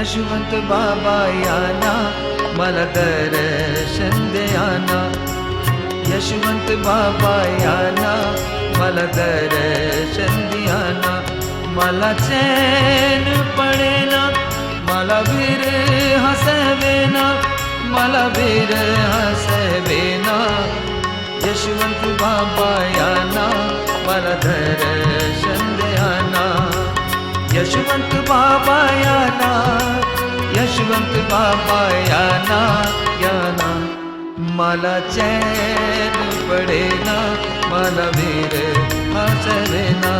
यशवंत बाबा याना मला दर्शन द्याना यशवंत बाबा याना मला दर्शन द्याना मला चैन पडेना, मला वीर हसवेना, मला वीर हसवेना। यशवंत बाबा याना मला दर्शन द्याना यशवंत बाबा या यशवंत बाबा याना ना या मला चैन पडेना मला वीर हसरेना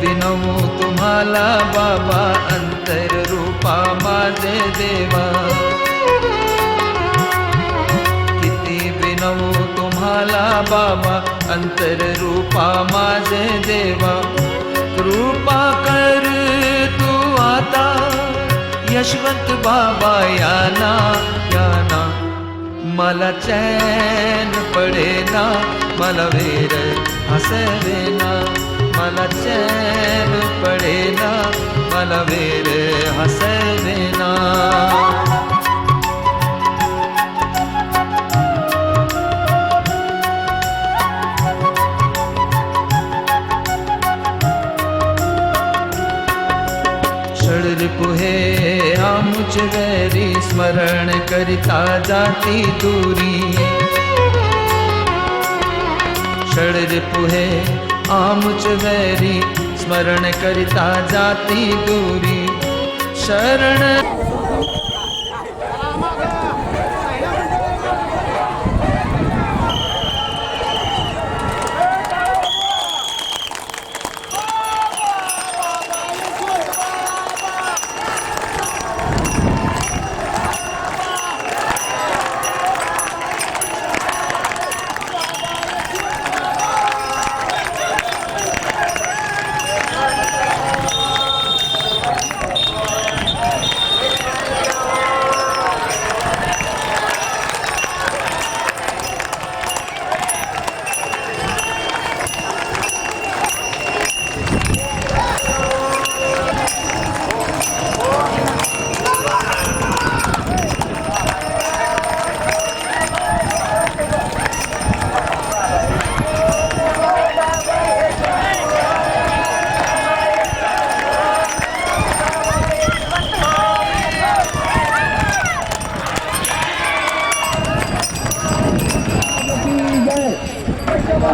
विनवू तुम्हाला बाबा माझे देवा। किती विनवू तुम्हाला बाबा, अंतर रूपा माझे देवा। कृपा कर तू आता, यशवंत बाबा याना याना। मला चैन पडेना मला वीर हसवेना मला चैन पडेना मला वीर हसवेना षडरिपुहे आमुच वैरी स्मरण करिता जाती दूरी। षडरिपुहे आमुच वैरी स्मरण करिता जाती दूरी शरण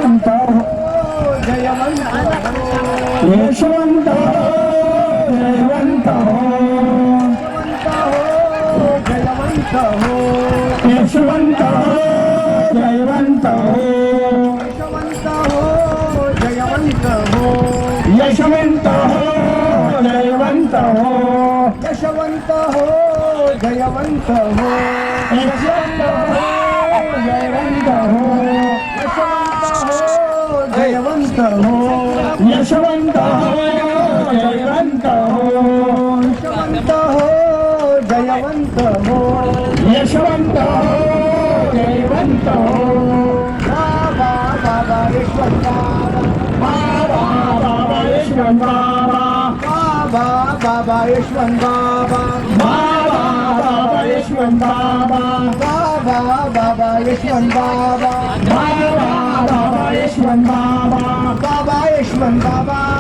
జయమంతా యశవంత జయవంత యశవంత జయవంత యశవంత జయవంత యశవంత జయవంత యశవంత జయవంత శవంత జయవంత శవంత జయవంత యశవంత జయవంత బాబా బాబా విశ్వంత బాబా బాబా విశ్వం బాబా బాబా బాబా విశ్వం బాబా బాబా బాబా విశ్వం బాబా బాబా బాబా విశ్వం బాబా బాబా బాబా విశ్వం బాబా 们爸爸